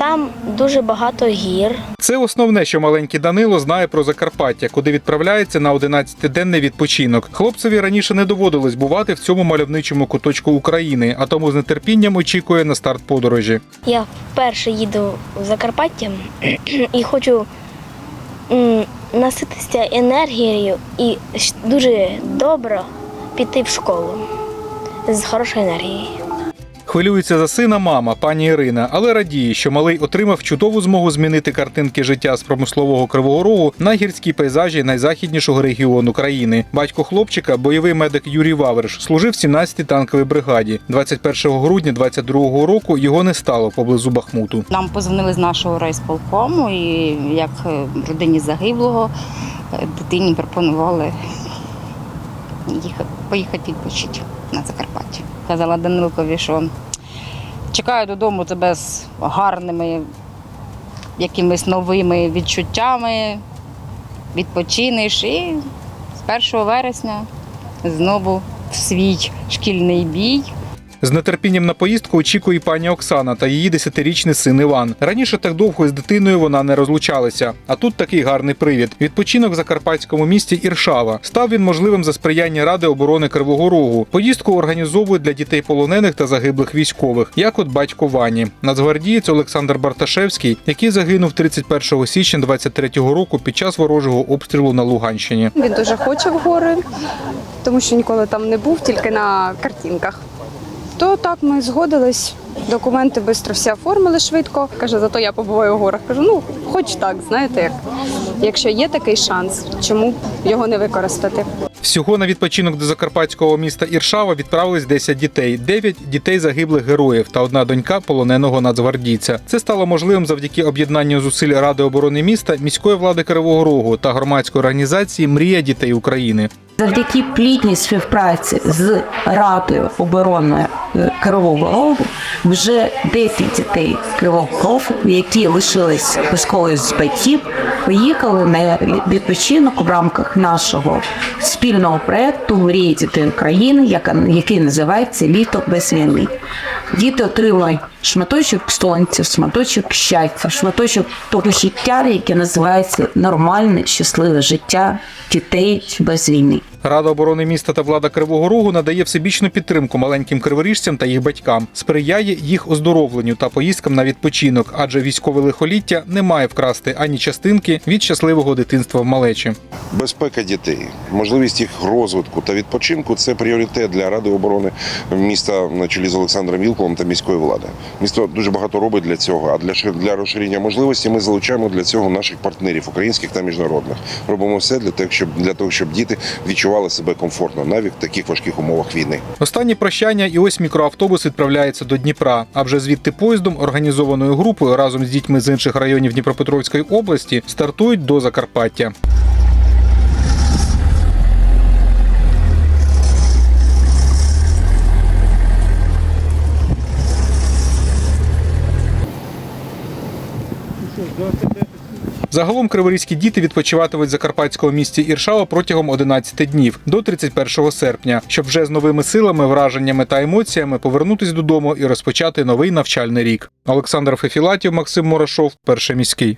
Там дуже багато гір. Це основне, що маленький Данило знає про Закарпаття, куди відправляється на 11-денний відпочинок. Хлопцеві раніше не доводилось бувати в цьому мальовничому куточку України, а тому з нетерпінням очікує на старт подорожі. Я вперше їду в Закарпаття і хочу м, насититися енергією і дуже добре піти в школу з хорошою енергією. Хвилюється за сина мама, пані Ірина, але радіє, що малий отримав чудову змогу змінити картинки життя з промислового кривого рогу на гірські пейзажі найзахіднішого регіону країни. Батько хлопчика, бойовий медик Юрій Вавриш, служив в 17-й танковій бригаді. 21 грудня 22 року його не стало поблизу Бахмуту. Нам позвонили з нашого райсполкому, і як е, родині загиблого е, дитині пропонували їхати, поїхати відпочити на Закарпаття. Казала Данилкові, що чекаю додому тебе з гарними якимись новими відчуттями, відпочинеш і з 1 вересня знову в свій шкільний бій. З нетерпінням на поїздку очікує пані Оксана та її десятирічний син Іван. Раніше так довго з дитиною вона не розлучалася. А тут такий гарний привід. Відпочинок в закарпатському місті Іршава. Став він можливим за сприяння Ради оборони Кривого Рогу. Поїздку організовують для дітей полонених та загиблих військових, як от батько Вані. Нацгвардієць Олександр Барташевський, який загинув 31 січня 23-го року під час ворожого обстрілу на Луганщині. Він дуже хоче в гори, тому що ніколи там не був, тільки на картинках. То так ми згодились, документи швидко всі оформили швидко. Каже, зато я побуваю в горах. Кажу, ну хоч так, знаєте, як. Якщо є такий шанс, чому б його не використати? Всього на відпочинок до закарпатського міста Іршава відправились 10 дітей, 9 дітей загиблих героїв та одна донька полоненого нацгвардійця. Це стало можливим завдяки об'єднанню зусиль Ради оборони міста, міської влади Кривого Рогу та громадської організації Мрія дітей України. Завдяки плідній співпраці з Радою оборони е, Кривого Рогу вже 10 дітей Кривого Рогу, які лишились без з батьків, поїхали на відпочинок в рамках нашого спільного проекту Мрії дітей України, який називається Літо без війни. Діти отримують шматочок сонця, шматочок щастя, шматочок того життя, яке називається нормальне, щасливе життя дітей без війни. Рада оборони міста та влада Кривого Рогу надає всебічну підтримку маленьким криворіжцям та їх батькам, сприяє їх оздоровленню та поїздкам на відпочинок, адже військове лихоліття не має вкрасти ані частинки від щасливого дитинства в малечі. Безпека дітей, можливість їх розвитку та відпочинку це пріоритет для Ради оборони міста на чолі з Олександром Вілковим та міської влади. Місто дуже багато робить для цього. А для для розширення можливості ми залучаємо для цього наших партнерів, українських та міжнародних. Робимо все для того, щоб для того, щоб діти відчували себе комфортно навіть в таких важких умовах війни. Останнє прощання, і ось мікроавтобус відправляється до Дніпра. А вже звідти поїздом, організованою групою разом з дітьми з інших районів Дніпропетровської області, стартують до Закарпаття. Загалом криворізькі діти відпочиватимуть в закарпатському місті Іршава протягом 11 днів до 31 серпня, щоб вже з новими силами, враженнями та емоціями повернутись додому і розпочати новий навчальний рік. Олександр Фефілатів, Максим Морошов, перший міський.